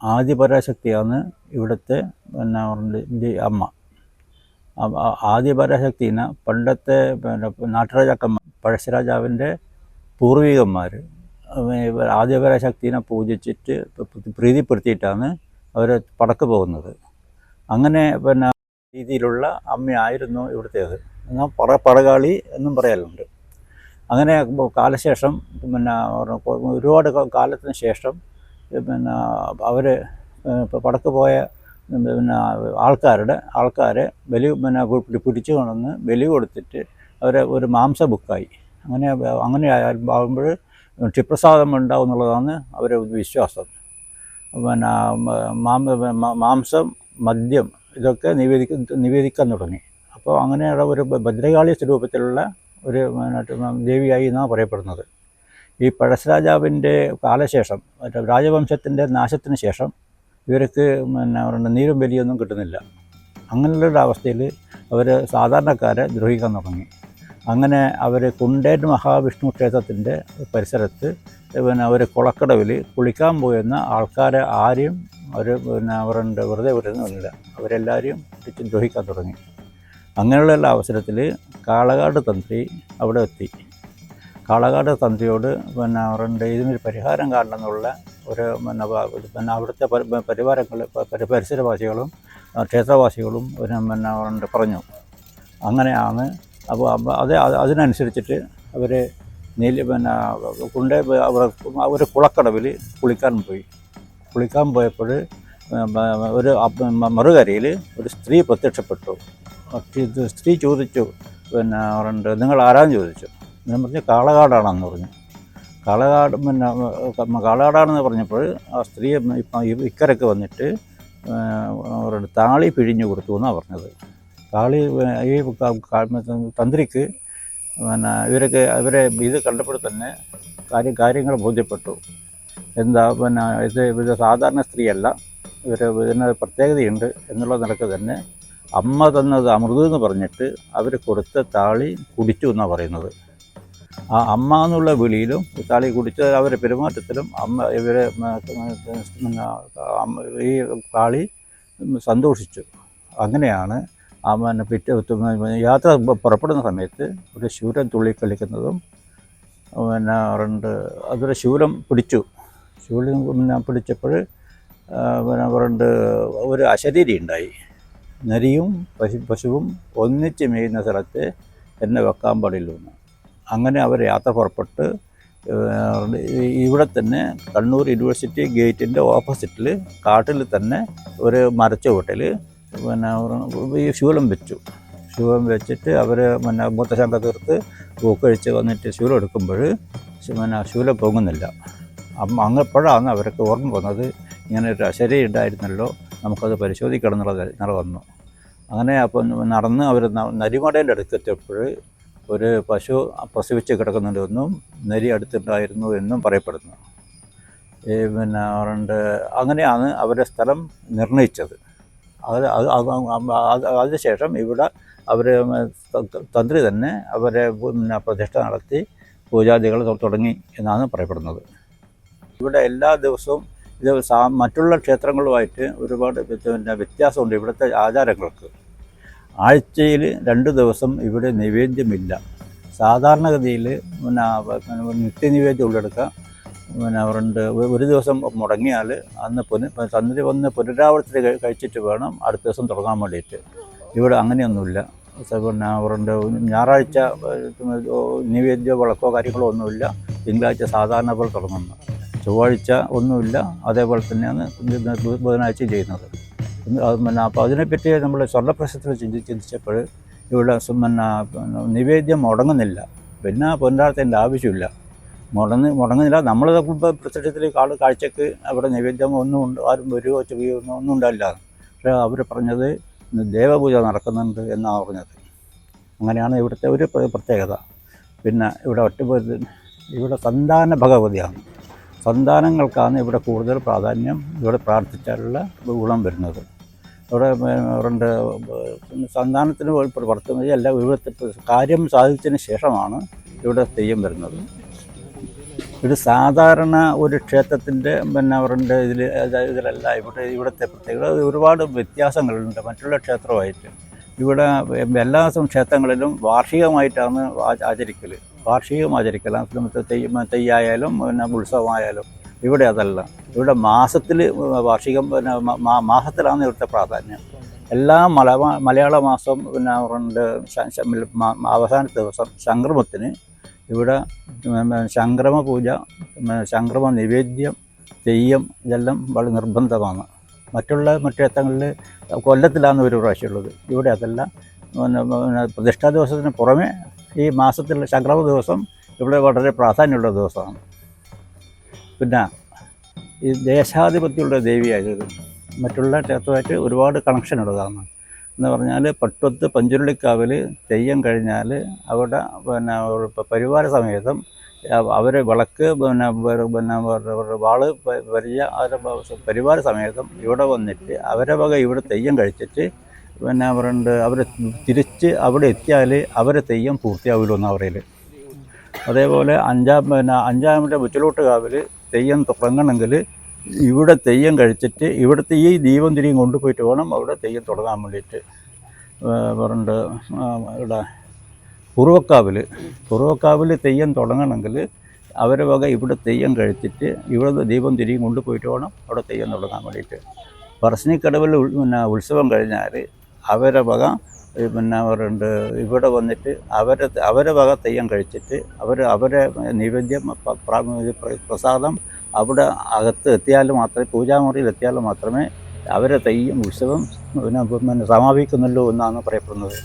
ആദിപരാശക്തിയാണ് ഇവിടുത്തെ പിന്നെ പറഞ്ഞ അമ്മ. ആദിപരാശക്തിനെ പണ്ടത്തെ പിന്നെ നാട്ടുരാജാക്കന്മാർ പഴശ്ശിരാജാവിന്റെ പൂർവികന്മാർ ആദിപരാശക്തിനെ പൂജിച്ചിട്ട് പ്രീതിപ്പെടുത്തിയിട്ടാണ് അവർ പടക്ക് പോകുന്നത്. അങ്ങനെ പിന്നെ രീതിയിലുള്ള അമ്മയായിരുന്നു ഇവിടുത്തേത്. എന്നാൽ പട പടകാളി എന്നും പറയലുണ്ട്. അങ്ങനെ കാലശേഷം പിന്നെ ഒരുപാട് കാലത്തിന് ശേഷം പിന്നെ അവർ ഇപ്പോൾ പടക്ക് പോയ പിന്നെ ആൾക്കാരുടെ ആൾക്കാരെ ബലി പിന്നെ പിടിച്ചു കൊണ്ടുവന്ന് ബലി കൊടുത്തിട്ട് അവരെ ഒരു മാംസ ബുക്കായി. അങ്ങനെ അങ്ങനെ ആകുമ്പോൾ ക്ഷിപ്രസാദം ഉണ്ടാവും എന്നുള്ളതാണ് അവരെ വിശ്വാസം. പിന്നെ മാംസം മദ്യം ഇതൊക്കെ നിവേദിക്ക നിവേദിക്കാൻ തുടങ്ങി. അപ്പോൾ അങ്ങനെയുള്ള ഒരു ഭദ്രകാളി സ്വരൂപത്തിലുള്ള ഒരു ദേവിയായി എന്നാണ് പറയപ്പെടുന്നത്. ഈ പഴശ്ശരാജാവിന്റെ കാലശേഷം രാജവംശത്തിന്റെ നാശത്തിന് ശേഷം ഇവർക്ക് പിന്നെ അവരുടെ നീരും ബലിയൊന്നും കിട്ടുന്നില്ല. അങ്ങനെയുള്ള അവസ്ഥയിൽ അവർ സാധാരണക്കാരെ ദ്രോഹിക്കാൻ തുടങ്ങി. അങ്ങനെ അവർ കുണ്ടേറ്റ് മഹാവിഷ്ണു ക്ഷേത്രത്തിന്റെ പരിസരത്ത് പിന്നെ അവർ കുളക്കടവിൽ കുളിക്കാൻ പോയിരുന്ന ആൾക്കാരെ ആരെയും അവർ പിന്നെ അവരുടെ വെറുതെ വിടുന്നില്ല അവരെല്ലാവരെയും പിടിച്ച് ദ്രോഹിക്കാൻ തുടങ്ങി. അങ്ങനെയുള്ള അവസരത്തിൽ കാളകാട് തന്ത്രി അവിടെ എത്തി. കാളകാട് തന്ത്രിയോട് പിന്നെ അവരുടെ ഇതിനൊരു പരിഹാരം കാണണമെന്നുള്ള ഒരു പിന്നെ പിന്നെ അവിടുത്തെ പരിവാരങ്ങൾ പരിസരവാസികളും ക്ഷേത്രവാസികളും പിന്നെ അവരുണ്ട് പറഞ്ഞു. അങ്ങനെയാണ് അപ്പോൾ അത് അത് അതിനനുസരിച്ചിട്ട് അവർ നീല പിന്നെ കൊണ്ട് ഒരു കുളക്കടവിൽ കുളിക്കാൻ പോയി. കുളിക്കാൻ പോയപ്പോൾ ഒരു മറുകരയിൽ ഒരു സ്ത്രീ പ്രത്യക്ഷപ്പെട്ടു. സ്ത്രീ ചോദിച്ചു പിന്നെ അവരുണ്ട് നിങ്ങൾ ആരാന്ന് ചോദിച്ചു? ഞാൻ പറഞ്ഞു കാളകാടാണെന്ന് പറഞ്ഞു. കാളകാട് പിന്നെ കാളകാടാണെന്ന് പറഞ്ഞപ്പോൾ ആ സ്ത്രീ ഇപ്പം ഇക്കരക്ക് വന്നിട്ട് അവരുടെ താളി പിഴിഞ്ഞു കൊടുത്തു എന്നാണ് പറഞ്ഞത്. താളി ഈ തന്ത്രിക്ക് പിന്നെ ഇവരൊക്കെ ഇവരെ ഇത് കണ്ടപ്പോൾ തന്നെ കാര്യം കാര്യങ്ങൾ ബോധ്യപ്പെട്ടു. എന്താ പിന്നെ ഇത് ഇത് സാധാരണ സ്ത്രീയല്ല ഇവർ ഇതിന് പ്രത്യേകതയുണ്ട് എന്നുള്ള നിലയ്ക്ക് തന്നെ അമ്മ തന്നത് അമൃത് എന്ന് പറഞ്ഞിട്ട് അവർ കൊടുത്ത താളി കുടിച്ചു എന്നാണ് പറയുന്നത്. ആ അമ്മ എന്നുള്ള വിളിയിലും കുട്ടാളി കുടിച്ച അവരെ പെരുമാറ്റത്തിലും അമ്മ ഇവരെ ഈ കാളി സന്തോഷിച്ചു. അങ്ങനെയാണ് അമ്മ പിറ്റേ യാത്ര പുറപ്പെടുന്ന സമയത്ത് ഒരു ശൂരൻ തുള്ളിക്കളിക്കുന്നതും പിന്നെ രണ്ട് അതൊരു ശൂലം പിടിച്ചു. ശൂലം പിന്നെ പിടിച്ചപ്പോൾ പിന്നെ രണ്ട് ഒരു അശരീരി ഉണ്ടായി. നരിയും പശു പശുവും ഒന്നിച്ച് മേയുന്ന സ്ഥലത്ത് എന്നെ വെക്കാൻ പാടില്ലെന്ന്. അങ്ങനെ അവർ യാത്ര പുറപ്പെട്ട് ഇവിടെ തന്നെ കണ്ണൂർ യൂണിവേഴ്സിറ്റി ഗേറ്റിന്റെ ഓപ്പോസിറ്റിൽ കാട്ടിൽ തന്നെ ഒരു മരച്ചുവട്ടിൽ പിന്നെ ഈ ശൂലം വെച്ചു. ശൂലം വെച്ചിട്ട് അവർ പിന്നെ മൂത്തശങ്ക തീർത്ത് പൂക്കഴിച്ച് വന്നിട്ട് ശൂലം എടുക്കുമ്പോൾ പിന്നെ ശൂലം പൊങ്ങുന്നില്ല. അപ്പം അങ്ങപ്പോഴാണ് അവർക്ക് ഓർമ്മ വന്നത് ഇങ്ങനെ ഒരു അശരി ഉണ്ടായിരുന്നല്ലോ നമുക്കത് പരിശോധിക്കണം എന്നുള്ളത് നില വന്നു. അങ്ങനെ അപ്പം നടന്ന് അവർ നരിമടേന്റെ അടുത്തെത്തിയപ്പോൾ ഒരു പശു പ്രസവിച്ച് കിടക്കുന്നുണ്ടെന്നും നെരി അടുത്തുണ്ടായിരുന്നു എന്നും പറയപ്പെടുന്നു. ഈ പിന്നെ അവരുണ്ട് അങ്ങനെയാണ് അവരുടെ സ്ഥലം നിർണയിച്ചത്. അത് അത് അത് അത് അതിനുശേഷം ഇവിടെ അവർ തന്ത്രി തന്നെ അവരെ പിന്നെ പ്രതിഷ്ഠ നടത്തി പൂജാദികൾ തുടങ്ങി എന്നാണ് പറയപ്പെടുന്നത്. ഇവിടെ എല്ലാ ദിവസവും ഇത് മറ്റുള്ള ക്ഷേത്രങ്ങളുമായിട്ട് ഒരുപാട് പിന്നെ വ്യത്യാസമുണ്ട് ഇവിടുത്തെ ആചാരങ്ങൾക്ക്. ആഴ്ചയിൽ രണ്ട് ദിവസം ഇവിടെ നിവേദ്യമില്ല. സാധാരണഗതിയിൽ പിന്നെ നിത്യനിവേദ്യം ഉള്ളെടുക്കുക. പിന്നെ അവരുണ്ട് ഒരു ദിവസം മുടങ്ങിയാൽ അന്ന് പുന സന്ധ്യ വന്ന് പുനരാവർത്തി കഴിച്ചിട്ട് വേണം അടുത്ത ദിവസം തുടങ്ങാൻ വേണ്ടിയിട്ട്. ഇവിടെ അങ്ങനെയൊന്നുമില്ല. പിന്നെ അവരുണ്ട് ഞായറാഴ്ച നിവേദ്യ വിളക്കോ കാര്യങ്ങളോ ഒന്നുമില്ല. തിങ്കളാഴ്ച സാധാരണ പോലെ തുടങ്ങുന്നു. ചൊവ്വാഴ്ച ഒന്നുമില്ല. അതേപോലെ തന്നെയാണ് ബുധനാഴ്ച ചെയ്യുന്നത്. പിന്നെ അപ്പോൾ അതിനെപ്പറ്റി നമ്മൾ സ്വർണപ്രശ്നത്തിൽ ചിന്തി ചിന്തിച്ചപ്പോൾ ഇവിടെ പിന്നെ നിവേദ്യം മുടങ്ങുന്നില്ല. പിന്നെ പുനരാർത്ഥത്തിന്റെ ആവശ്യമില്ല. മുടങ്ങ് മുടങ്ങുന്നില്ല. നമ്മൾ പ്രത്യക്ഷത്തിൽ കാൾ കാഴ്ചക്ക് അവിടെ നിവേദ്യം ഒന്നും ഉണ്ട് ആരും വരുവോ ചെയ്യുകയോ ഒന്നും ഒന്നും ഉണ്ടായില്ല പക്ഷേ അവർ പറഞ്ഞത് ദേവപൂജ നടക്കുന്നുണ്ട് എന്നാണ് പറഞ്ഞത്. അങ്ങനെയാണ് ഇവിടുത്തെ ഒരു പ്രത്യേകത. പിന്നെ ഇവിടെ ഒറ്റ ഇവിടെ സന്താന ഭഗവതിയാണ്. സന്താനങ്ങൾക്കാണ് ഇവിടെ കൂടുതൽ പ്രാധാന്യം ഇവിടെ പ്രാർത്ഥിച്ചാലുള്ള ഗുണം വരുന്നത്. ഇവിടെ രണ്ട് സന്താനത്തിന് പ്രവർത്തനം അല്ല ഇവിടുത്തെ കാര്യം സാധിച്ചതിന് ശേഷമാണ് ഇവിടെ തെയ്യം വരുന്നത്. ഇത് സാധാരണ ഒരു ക്ഷേത്രത്തിന്റെ പിന്നെ അവരുടെ ഇതിൽ ഇതിലല്ല ഇവിടെ ഇവിടുത്തെ പ്രത്യേകത ഒരുപാട് വ്യത്യാസങ്ങളുണ്ട് മറ്റുള്ള ക്ഷേത്രമായിട്ട്. ഇവിടെ എല്ലാ ക്ഷേത്രങ്ങളിലും വാർഷികമായിട്ടാണ് ആചരിക്കൽ വാർഷികം ആചരിക്കലാം. മറ്റേ തെയ്യ തെയ്യായാലും പിന്നെ ഉത്സവമായാലും ഇവിടെ അതല്ല. ഇവിടെ മാസത്തിൽ വാർഷികം പിന്നെ മാസത്തിലാണ് ഇവിടുത്തെ പ്രാധാന്യം. എല്ലാ മല മലയാള മാസം പിന്നെ അവസാനത്തെ ദിവസം സംക്രമത്തിന് ഇവിടെ സംക്രമ പൂജ സംക്രമ നിവേദ്യം തെയ്യം ഇതെല്ലാം വളരെ നിർബന്ധമാണ്. മറ്റുള്ള മറ്റു ക്ഷേത്രങ്ങളിൽ കൊല്ലത്തിലാണ് ഒരു പ്രാവശ്യമുള്ളത് ഇവിടെ അതല്ല. പ്രതിഷ്ഠാ ദിവസത്തിന് പുറമെ ഈ മാസത്തിൽ സംക്രമ ദിവസം ഇവിടെ വളരെ പ്രാധാന്യമുള്ള ദിവസമാണ്. പിന്നെ ഈ ദേശാധിപത്യമുള്ള ദേവിയായത് മറ്റുള്ള ക്ഷേത്രമായിട്ട് ഒരുപാട് കണക്ഷൻ ഉള്ളതാണ്. എന്ന് പറഞ്ഞാൽ പട്ടുത്ത് പഞ്ചുരുളിക്കാവിൽ തെയ്യം കഴിഞ്ഞാൽ അവിടെ പിന്നെ പരിവാര സമേതം അവർ വിളക്ക് പിന്നെ പിന്നെ വാൾ വലിയ അവരുടെ പരിവാര സമേതം ഇവിടെ വന്നിട്ട് അവരെ വക ഇവിടെ തെയ്യം കഴിച്ചിട്ട് പിന്നെ പറയുന്നുണ്ട് അവർ തിരിച്ച് അവിടെ എത്തിയാൽ അവരെ തെയ്യം പൂർത്തിയാവില്ല ഒന്ന് പറയൽ അതേപോലെ അഞ്ചാം പിന്നെ അഞ്ചാമത്തെ മുച്ചിലോട്ട് കാവിൽ തെയ്യം തുടങ്ങണമെങ്കിൽ ഇവിടെ തെയ്യം കഴിച്ചിട്ട് ഇവിടുത്തെ ഈ ദീപം തിരിയും കൊണ്ടുപോയിട്ട് വേണം അവിടെ തെയ്യം തുടങ്ങാൻ വേണ്ടിയിട്ട്. പറഞ്ഞിട്ട് ഇവിടെ കുറുവക്കാവിൽ കുറുവക്കാവിൽ തെയ്യം തുടങ്ങണമെങ്കിൽ അവരെ വക ഇവിടെ തെയ്യം കഴിച്ചിട്ട് ഇവിടെ ദീപം തിരിയും കൊണ്ടുപോയിട്ട് വേണം അവിടെ തെയ്യം തുടങ്ങാൻ വേണ്ടിയിട്ട്. പറശ്ശിനിക്കടവിൽ പിന്നെ ഉത്സവം കഴിഞ്ഞാൽ അവരെ വക പിന്നെ അവരുണ്ട് ഇവിടെ വന്നിട്ട് അവരെ അവരെ വക തെയ്യം കഴിച്ചിട്ട് അവർ അവരെ നിവേദ്യം പ്രസാദം അവിടെ അകത്ത് എത്തിയാൽ മാത്രമേ പൂജാമുറിയിൽ എത്തിയാൽ മാത്രമേ അവരെ തെയ്യം ഉത്സവം പിന്നെ സമാപിക്കുന്നുള്ളൂ എന്നാണ് പറയപ്പെടുന്നത്.